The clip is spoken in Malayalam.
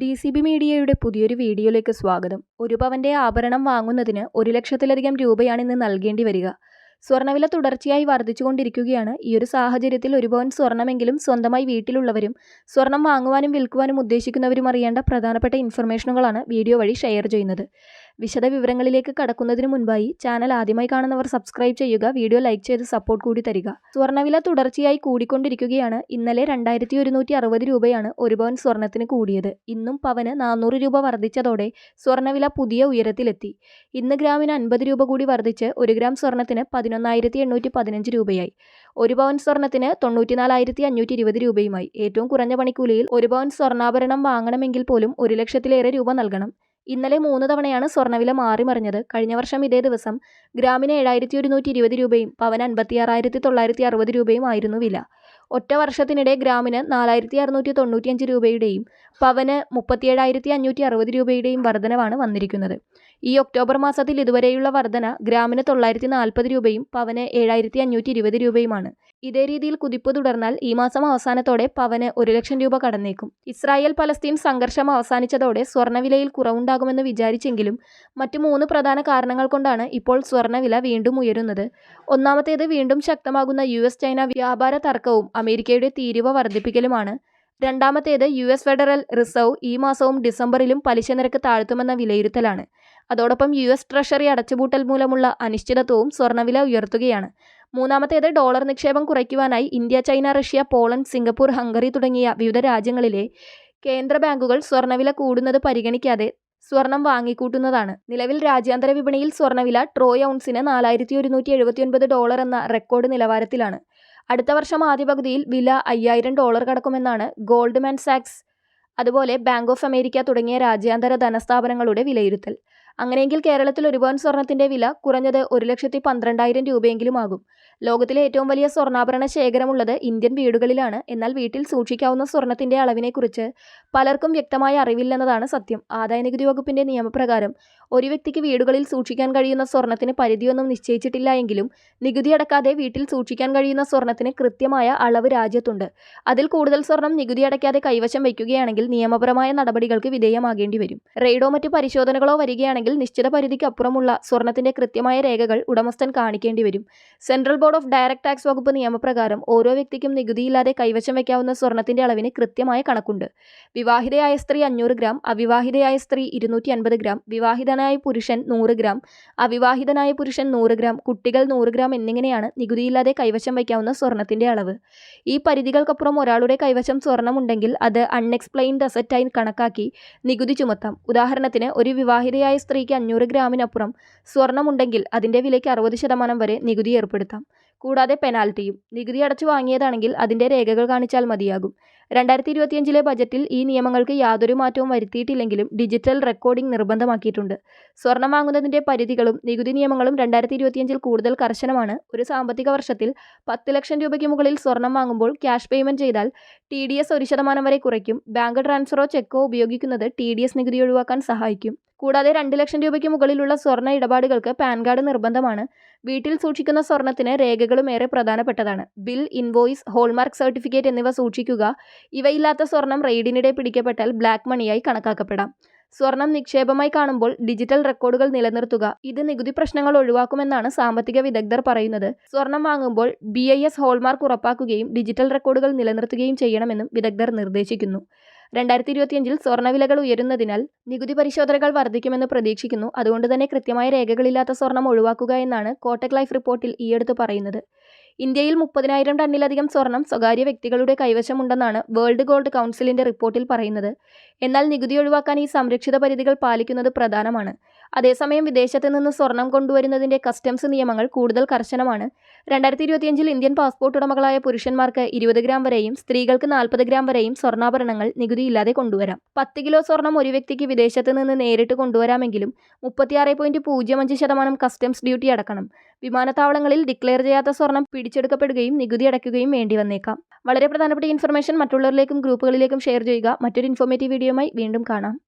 ഡി സി ബി മീഡിയയുടെ പുതിയൊരു വീഡിയോയിലേക്ക് സ്വാഗതം. ഒരു പവന്റെ ആഭരണം വാങ്ങുന്നതിന് ഒരു ലക്ഷത്തിലധികം രൂപയാണ് ഇന്ന് നൽകേണ്ടി വരിക. സ്വർണവില തുടർച്ചയായി വർദ്ധിച്ചുകൊണ്ടിരിക്കുകയാണ്. ഈ ഒരു സാഹചര്യത്തിൽ ഒരു പവൻ സ്വർണമെങ്കിലും സ്വന്തമായി വീട്ടിലുള്ളവരും സ്വർണം വാങ്ങുവാനും വിൽക്കുവാനും ഉദ്ദേശിക്കുന്നവരും അറിയേണ്ട പ്രധാനപ്പെട്ട ഇൻഫർമേഷനുകളാണ് വീഡിയോ വഴി ഷെയർ ചെയ്യുന്നത്. വിശദ വിവരങ്ങളിലേക്ക് കടക്കുന്നതിന് മുൻപായി ചാനൽ ആദ്യമായി കാണുന്നവർ സബ്സ്ക്രൈബ് ചെയ്യുക വീഡിയോ ലൈക്ക് ചെയ്ത് സപ്പോർട്ട് കൂടി തരിക. സ്വർണവില തുടർച്ചയായി കൂടിക്കൊണ്ടിരിക്കുകയാണ്. ഇന്നലെ രണ്ടായിരത്തി ഒരുന്നൂറ്റി അറുപത് രൂപയാണ് ഒരു പവൻ സ്വർണത്തിന് കൂടിയത്. ഇന്നും പവന് നാനൂറ് രൂപ വർദ്ധിച്ചതോടെ സ്വർണവില പുതിയ ഉയരത്തിലെത്തി. ഇന്ന് ഗ്രാമിന് അൻപത് രൂപ കൂടി വർദ്ധിച്ച് ഒരു ഗ്രാം സ്വർണത്തിന് പതിനൊന്നായിരത്തി എണ്ണൂറ്റി പതിനഞ്ച് രൂപയായി. ഒരു പവൻ സ്വർണത്തിന് തൊണ്ണൂറ്റിനാലായിരത്തി അഞ്ഞൂറ്റി ഇരുപത് രൂപയുമായി. ഏറ്റവും കുറഞ്ഞ പണിക്കൂലിയിൽ ഒരു പവൻ സ്വർണാഭരണം വാങ്ങണമെങ്കിൽ പോലും ഒരു ലക്ഷത്തിലേറെ രൂപ നൽകണം. ഇന്നലെ മൂന്ന് തവണയാണ് സ്വർണവില മാറിമറിഞ്ഞത്. കഴിഞ്ഞ വർഷം ഇതേ ദിവസം ഗ്രാമിന് ഏഴായിരത്തി ഒരുന്നൂറ്റി ഇരുപത് രൂപയും പവന് അൻപത്തിയാറായിരത്തി തൊള്ളായിരത്തി അറുപത് രൂപയും ആയിരുന്നു വില. ഒറ്റ വർഷത്തിനിടെ ഗ്രാമിന് നാലായിരത്തി അറുന്നൂറ്റി തൊണ്ണൂറ്റിയഞ്ച് രൂപയുടെയും പവന് മുപ്പത്തിയേഴായിരത്തി അഞ്ഞൂറ്റി അറുപത് രൂപയുടെയും വർധനവാണ് വന്നിരിക്കുന്നത്. ഈ ഒക്ടോബർ മാസത്തിൽ ഇതുവരെയുള്ള വർധന ഗ്രാമിന് തൊള്ളായിരത്തി നാൽപ്പത് രൂപയും പവന് ഏഴായിരത്തി അഞ്ഞൂറ്റി ഇരുപത് രൂപയുമാണ്. ഇതേ രീതിയിൽ കുതിപ്പ് തുടർന്നാൽ ഈ മാസം അവസാനത്തോടെ പവന് ഒരു ലക്ഷം രൂപ കടന്നേക്കും. ഇസ്രായേൽ പലസ്തീൻ സംഘർഷം അവസാനിച്ചതോടെ സ്വർണവിലയിൽ കുറവുണ്ടാകുമെന്ന് വിചാരിച്ചെങ്കിലും മറ്റ് മൂന്ന് പ്രധാന കാരണങ്ങൾ കൊണ്ടാണ് ഇപ്പോൾ സ്വർണവില വീണ്ടും ഉയരുന്നത്. ഒന്നാമത്തേത് വീണ്ടും ശക്തമാകുന്ന യു എസ് ചൈന വ്യാപാര തർക്കവും അമേരിക്കയുടെ തീരുവ വർദ്ധിപ്പിക്കലുമാണ്. രണ്ടാമത്തേത് യു എസ് ഫെഡറൽ റിസർവ് ഈ മാസവും ഡിസംബറിലും പലിശ നിരക്ക് താഴ്ത്തുമെന്ന വിലയിരുത്തലാണ്. അതോടൊപ്പം യു എസ് ട്രഷറി അടച്ചുപൂട്ടൽ മൂലമുള്ള അനിശ്ചിതത്വവും സ്വർണവില ഉയർത്തുകയാണ്. മൂന്നാമത്തേത് ഡോളർ നിക്ഷേപം കുറയ്ക്കുവാനായി India China Russia Poland Singapore Hungary തുടങ്ങിയ വിവിധ രാജ്യങ്ങളിലെ കേന്ദ്ര ബാങ്കുകൾ സ്വർണവില കൂടുന്നത് പരിഗണിക്കാതെ സ്വർണം വാങ്ങിക്കൂട്ടുന്നതാണ്. നിലവിൽ രാജ്യാന്തര വിപണിയിൽ സ്വർണവില ട്രോയ് ഔൺസിന് നാലായിരത്തി ഒരുന്നൂറ്റി എഴുപത്തിയൊൻപത് ഡോളർ എന്ന റെക്കോർഡ് നിലവാരത്തിലാണ്. അടുത്ത വർഷം ആദ്യ പകുതിയിൽ വില അയ്യായിരം ഡോളർ കടക്കുമെന്നാണ് ഗോൾഡ്മാൻ സാക്സ്. അതുപോലെ ബാങ്ക് ഓഫ് അമേരിക്ക തുടങ്ങിയ രാജ്യാന്തര ധനസ്ഥാപനങ്ങളുടെ വിലയിരുത്തൽ. അങ്ങനെയെങ്കിൽ കേരളത്തിൽ ഒരു പവൻ സ്വർണത്തിന്റെ വില കുറഞ്ഞത് ഒരു ലക്ഷത്തി പന്ത്രണ്ടായിരം രൂപയെങ്കിലും ആകും ലോകത്തിലെ ഏറ്റവും വലിയ സ്വർണാഭരണ ശേഖരമുള്ളത് ഇന്ത്യൻ വീടുകളിലാണ്. എന്നാൽ വീട്ടിൽ സൂക്ഷിക്കാവുന്ന സ്വർണത്തിന്റെ അളവിനെക്കുറിച്ച് പലർക്കും വ്യക്തമായ അറിവില്ലെന്നതാണ് സത്യം. ആദായനികുതി വകുപ്പിന്റെ നിയമപ്രകാരം ഒരു വ്യക്തിക്ക് വീടുകളിൽ സൂക്ഷിക്കാൻ കഴിയുന്ന സ്വർണത്തിന് പരിധിയൊന്നും നിശ്ചയിച്ചിട്ടില്ല എങ്കിലും നികുതി അടക്കാതെ വീട്ടിൽ സൂക്ഷിക്കാൻ കഴിയുന്ന സ്വർണത്തിന് കൃത്യമായ അളവ് രാജ്യത്തുണ്ട്. അതിൽ കൂടുതൽ സ്വർണം നികുതി അടയ്ക്കാതെ കൈവശം വയ്ക്കുകയാണെങ്കിൽ നിയമപരമായ നടപടികൾക്ക് വിധേയമാകേണ്ടി വരും റെയ്ഡോ മറ്റ് പരിശോധനകളോ വരികയാണെങ്കിൽ നിശ്ചിത പരിധിക്ക് അപ്പുറമുള്ള സ്വർണത്തിന്റെ കൃത്യമായ രേഖകൾ ഉടമസ്ഥൻ കാണിക്കേണ്ടി വരും. Central board of direct tax വകുപ്പ് നിയമപ്രകാരം ഓരോ വ്യക്തിക്കും നികുതിയില്ലാതെ കൈവശം വയ്ക്കാവുന്ന സ്വർണത്തിന്റെ അളവിന് കൃത്യമായ കണക്കുണ്ട്. വിവാഹിതയായ സ്ത്രീ അഞ്ഞൂറ് ഗ്രാം അവിവാഹിതയായ സ്ത്രീ ഇരുന്നൂറ്റി അൻപത് ഗ്രാം വിവാഹിതനായ പുരുഷൻ നൂറ് ഗ്രാം അവിവാഹിതനായ പുരുഷൻ നൂറ് ഗ്രാം കുട്ടികൾ നൂറ് ഗ്രാം എന്നിങ്ങനെയാണ് നികുതിയില്ലാതെ കൈവശം വയ്ക്കാവുന്ന സ്വർണത്തിന്റെ അളവ്. ഈ പരിധികൾക്കപ്പുറം ഒരാളുടെ കൈവശം സ്വർണമുണ്ടെങ്കിൽ അത് അൺഎക്സ്പ്ലെയിൻഡ് അസറ്റായി കണക്കാക്കി നികുതി ചുമത്താം. ഉദാഹരണത്തിന് ഒരു വിവാഹിതയായ സ്ത്രീക്ക് അഞ്ഞൂറ് ഗ്രാമിനപ്പുറം സ്വർണമുണ്ടെങ്കിൽ അതിന്റെ വിലയ്ക്ക് അറുപത് ശതമാനം വരെ നികുതി ഏർപ്പെടുത്താം. കൂടാതെ പെനാൽറ്റിയും നികുതി അടച്ചു വാങ്ങിയതാണെങ്കിൽ അതിന്റെ രേഖകൾ കാണിച്ചാൽ മതിയാകും. രണ്ടായിരത്തി ഇരുപത്തിയഞ്ചിലെ ബജറ്റിൽ ഈ നിയമങ്ങൾക്ക് യാതൊരു മാറ്റവും വരുത്തിയിട്ടില്ലെങ്കിലും ഡിജിറ്റൽ റെക്കോർഡിംഗ് നിർബന്ധമാക്കിയിട്ടുണ്ട്. സ്വർണം വാങ്ങുന്നതിന്റെ പരിധികളും നികുതി നിയമങ്ങളും രണ്ടായിരത്തി ഇരുപത്തിയഞ്ചിൽ കൂടുതൽ കർശനമാണ്. ഒരു സാമ്പത്തിക വർഷത്തിൽ പത്ത് ലക്ഷം രൂപയ്ക്ക് മുകളിൽ സ്വർണം വാങ്ങുമ്പോൾ ക്യാഷ് പേയ്മെന്റ് ചെയ്താൽ ടി ഡി എസ് ഒരു ശതമാനം വരെ കുറയ്ക്കും. ബാങ്ക് ട്രാൻസ്ഫറോ ചെക്കോ ഉപയോഗിക്കുന്നത് ടി ഡി എസ് നികുതി ഒഴിവാക്കാൻ സഹായിക്കും. കൂടാതെ രണ്ട് ലക്ഷം രൂപയ്ക്ക് മുകളിലുള്ള സ്വർണ ഇടപാടുകൾക്ക് പാൻ കാർഡ് നിർബന്ധമാണ്. വീട്ടിൽ സൂക്ഷിക്കുന്ന സ്വർണത്തിന് രേഖകളും ഏറെ പ്രധാനപ്പെട്ടതാണ്. ബിൽ ഇൻവോയ്സ് ഹോൾമാർക്ക് സർട്ടിഫിക്കറ്റ് എന്നിവ സൂക്ഷിക്കുക ഇവയില്ലാത്ത സ്വർണം റെയ്ഡിനിടെ പിടിക്കപ്പെട്ടാൽ ബ്ലാക്ക് മണിയായി കണക്കാക്കപ്പെടാം. സ്വർണം നിക്ഷേപമായി കാണുമ്പോൾ ഡിജിറ്റൽ റെക്കോർഡുകൾ നിലനിർത്തുക. ഇത് നികുതി പ്രശ്നങ്ങൾ ഒഴിവാക്കുമെന്നാണ് സാമ്പത്തിക വിദഗ്ധർ പറയുന്നത്. സ്വർണം വാങ്ങുമ്പോൾ ബി ഐ എസ് ഹോൾമാർക്ക് ഉറപ്പാക്കുകയും ഡിജിറ്റൽ റെക്കോർഡുകൾ നിലനിർത്തുകയും ചെയ്യണമെന്നും വിദഗ്ധർ നിർദ്ദേശിക്കുന്നു. രണ്ടായിരത്തി ഇരുപത്തിയഞ്ചിൽ സ്വർണവിലകൾ ഉയരുന്നതിനാൽ നികുതി പരിശോധനകൾ വർദ്ധിക്കുമെന്ന് പ്രതീക്ഷിക്കുന്നു. അതുകൊണ്ട് തന്നെ കൃത്യമായ രേഖകളില്ലാത്ത സ്വർണം ഒഴിവാക്കുക എന്നാണ് കോട്ടക് ലൈഫ് റിപ്പോർട്ടിൽ ഈയടുത്ത് പറയുന്നത്. ഇന്ത്യയിൽ മുപ്പതിനായിരം ടണ്ണിലധികം സ്വർണം സ്വകാര്യ വ്യക്തികളുടെ കൈവശമുണ്ടെന്നാണ് വേൾഡ് ഗോൾഡ് കൗൺസിലിന്റെ റിപ്പോർട്ടിൽ പറയുന്നത്. എന്നാൽ നികുതി ഒഴിവാക്കാൻ ഈ സംരക്ഷിത പരിധികൾ പാലിക്കുന്നത് പ്രധാനമാണ്. അതേസമയം വിദേശത്ത് നിന്ന് സ്വർണം കൊണ്ടുവരുന്നതിന്റെ കസ്റ്റംസ് നിയമങ്ങൾ കൂടുതൽ കർശനമാണ്. രണ്ടായിരത്തി ഇരുപത്തിയഞ്ചിൽ ഇന്ത്യൻ പാസ്പോർട്ട് ഉടമകളായ പുരുഷന്മാർക്ക് ഇരുപത് ഗ്രാം വരെയും സ്ത്രീകൾക്ക് നാൽപ്പത് ഗ്രാം വരെയും സ്വർണാഭരണങ്ങൾ നികുതിയില്ലാതെ കൊണ്ടുവരാം. പത്ത് കിലോ സ്വർണം ഒരു വ്യക്തിക്ക് വിദേശത്ത് നിന്ന് നേരിട്ട് കൊണ്ടുവരാമെങ്കിലും മുപ്പത്തിയാറ് പോയിന്റ് പൂജ്യം അഞ്ച് ശതമാനം കസ്റ്റംസ് ഡ്യൂട്ടി അടക്കണം. വിമാനത്താവളങ്ങളിൽ ഡിക്ലെയർ ചെയ്യാത്ത സ്വർണം പിടിച്ചെടുക്കപ്പെടുകയും നികുതി അടയ്ക്കുകയും വേണ്ടി വന്നേക്കാം. വളരെ പ്രധാനപ്പെട്ട ഇൻഫർമേഷൻ മറ്റുള്ളവരിലേക്കും ഗ്രൂപ്പുകളിലേക്കും ഷെയർ ചെയ്യുക. മറ്റൊരു ഇൻഫോർമേറ്റീവ് വീഡിയോയുമായി വീണ്ടും കാണാം.